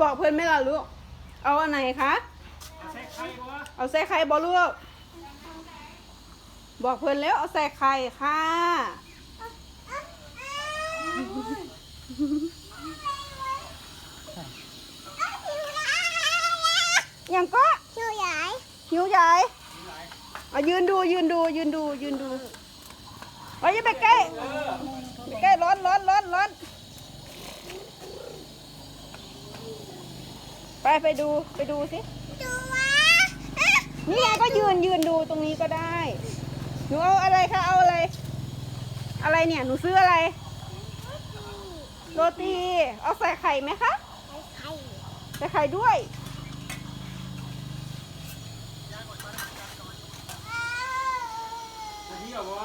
บอกเพื่อนไหม่ล่ะลูก เอาอันไหนคะ เอาใส่ไข่บอลูก บอกเพื่อนแล้วเอาใส่ไข่ค่ะย่างก็ชื่อใหญ่หิวใหญ่เอายืนดูยืนดูยืนดูยืนดูเอ้ยอย่าไปใกล้ไปใกล้ร้อนร้อนร้อนร้อน ไปไปดูไปดูสิดูวะนี่ไงก็ยืนยืนดูตรงนี้ก็ได้ หนูเอาอะไรคะเอาอะไร อะไรเนี่ย หนูซื้ออะไร โรตี เอาใส่ไข่ไหมคะไข่ ใส่ไข่ด้วยจะเที่ยวบ่